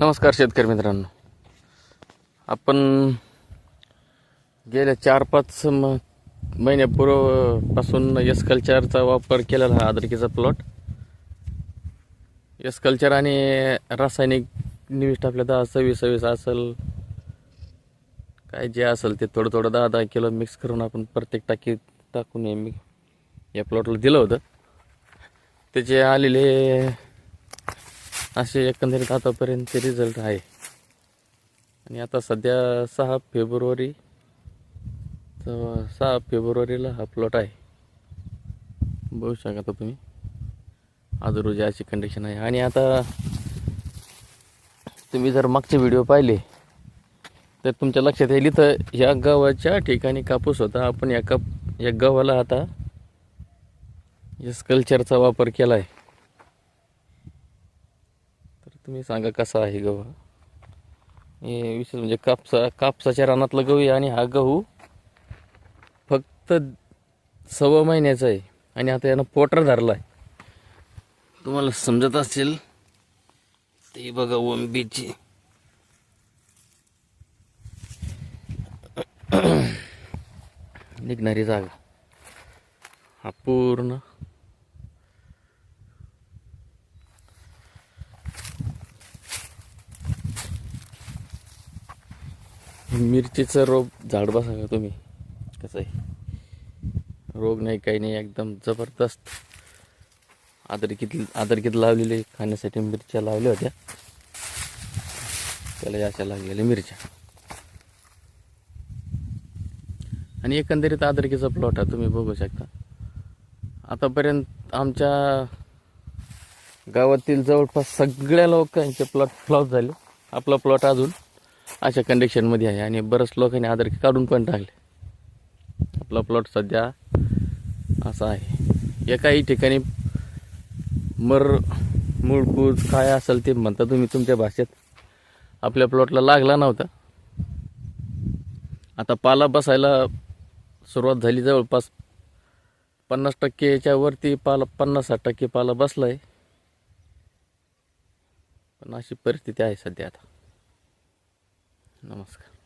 नमस्कार शेतकरी मित्रांनो. आपण गेल्या चार पाच म महिन्यापूर्वपासून यस कल्चरचा वापर केलेला हा अद्रकीचा प्लॉट यस कल्चर आणि रासायनिक निविष्ट आपल्या दहा सव्वीस सव्वीस असेल काय जे असेल ते थोडं थोडं दहा दहा किलो मिक्स करून आपण प्रत्येक टाकी टाकून मी या प्लॉटला दिलं होतं. त्याचे आलेले असे एकंदरीत आतापर्यंत रिझल्ट आहे. आणि आता सध्या सहा फेब्रुवारी तर सहा फेब्रुवारीला हा प्लॉट आहे. बघू शकता तुम्ही. आज रोजी अशी कंडिशन आहे. आणि आता तुम्ही जर मागचे व्हिडिओ पाहिले तर तुमच्या लक्षात येईल इथं ह्या गावाच्या ठिकाणी कापूस होता. आपण या काप या गव्हाला आता या स्कल्चरचा वापर केला आहे तर तुम्ही सांगा कसा आहे गहू? हे विशेष म्हणजे कापसा कापसाच्या रानातला गहू आहे आणि हा गहू फक्त सव्वा महिन्याचा आहे आणि आता यानं पोटर धरला आहे. तुम्हाला समजत असेल ते बघा ओंबीची निघणारी जागा. हा पूर्ण मिरचीचं रोप झाड बसा का तुम्ही. कसं आहे? रोग नाही काही नाही एकदम जबरदस्त. आदरकीत आदरकीत लावलेले खाण्यासाठी मिरच्या लावल्या होत्या. त्याला अशा लागलेल्या मिरच्या. आणि एकंदरीत आदरकीचा प्लॉट आहे. तुम्ही बघू शकता. आतापर्यंत आमच्या गावातील जवळपास सगळ्या लोकांचे प्लॉट फ्लॉप झाले. आपला प्लॉट अजून अशा कंडिशनमध्ये आहे आणि बऱ्याच लोकांनी आधार काढून पण टाकले. आपला प्लॉट सध्या असा आहे. एकाही ठिकाणी मर मूळपूज काय असेल ते म्हणता तुम्ही तुमच्या भाषेत. आपल्या प्लॉटला लागला नव्हता. आता पाला बसायला सुरुवात झाली जवळपास पन्नास टक्केच्या वरती पाला पन्नास साठ टक्के पाला बसला आहे पण अशी परिस्थिती आहे सध्या आता. नमस्कार